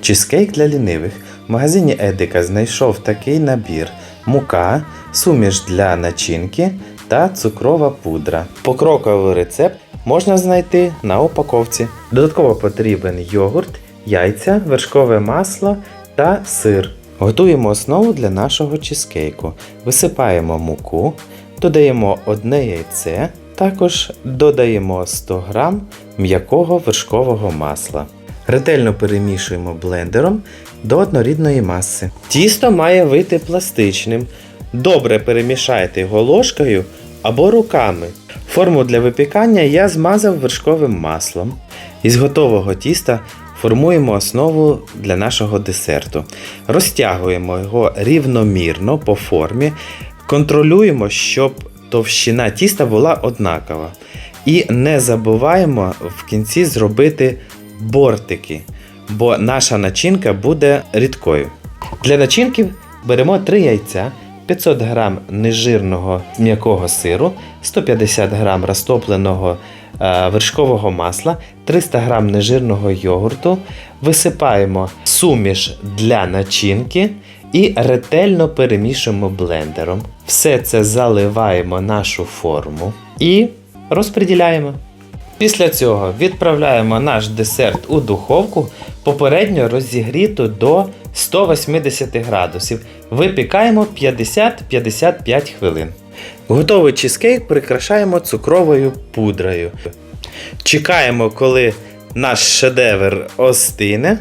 Чизкейк для лінивих. В магазині Едика знайшов такий набір: мука, суміш для начинки та цукрова пудра. Покроковий рецепт можна знайти на упаковці. Додатково потрібен йогурт, яйця, вершкове масло та сир. Готуємо основу для нашого чизкейку. Висипаємо муку, додаємо одне яйце, також додаємо 100 г м'якого вершкового масла. Ретельно перемішуємо блендером до однорідної маси. Тісто має вийти пластичним. Добре перемішайте його ложкою або руками. Форму для випікання я змазав вершковим маслом. Із готового тіста формуємо основу для нашого десерту. Розтягуємо його рівномірно по формі, контролюємо, щоб товщина тіста була однакова. І не забуваємо в кінці зробити бортики, бо наша начинка буде рідкою. Для начинки беремо 3 яйця, 500 г нежирного м'якого сиру, 150 г розтопленого е, вершкового масла, 300 г нежирного йогурту, висипаємо суміш для начинки і ретельно перемішуємо блендером. Все це заливаємо нашу форму і розподіляємо. Після цього відправляємо наш десерт у духовку, попередньо розігріту до 180 градусів. Випікаємо 50-55 хвилин. Готовий чизкейк прикрашаємо цукровою пудрою. Чекаємо, коли наш шедевр остине.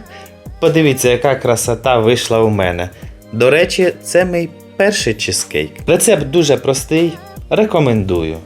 Подивіться, яка красота вийшла у мене. До речі, це мій перший чизкейк. Рецепт дуже простий, рекомендую.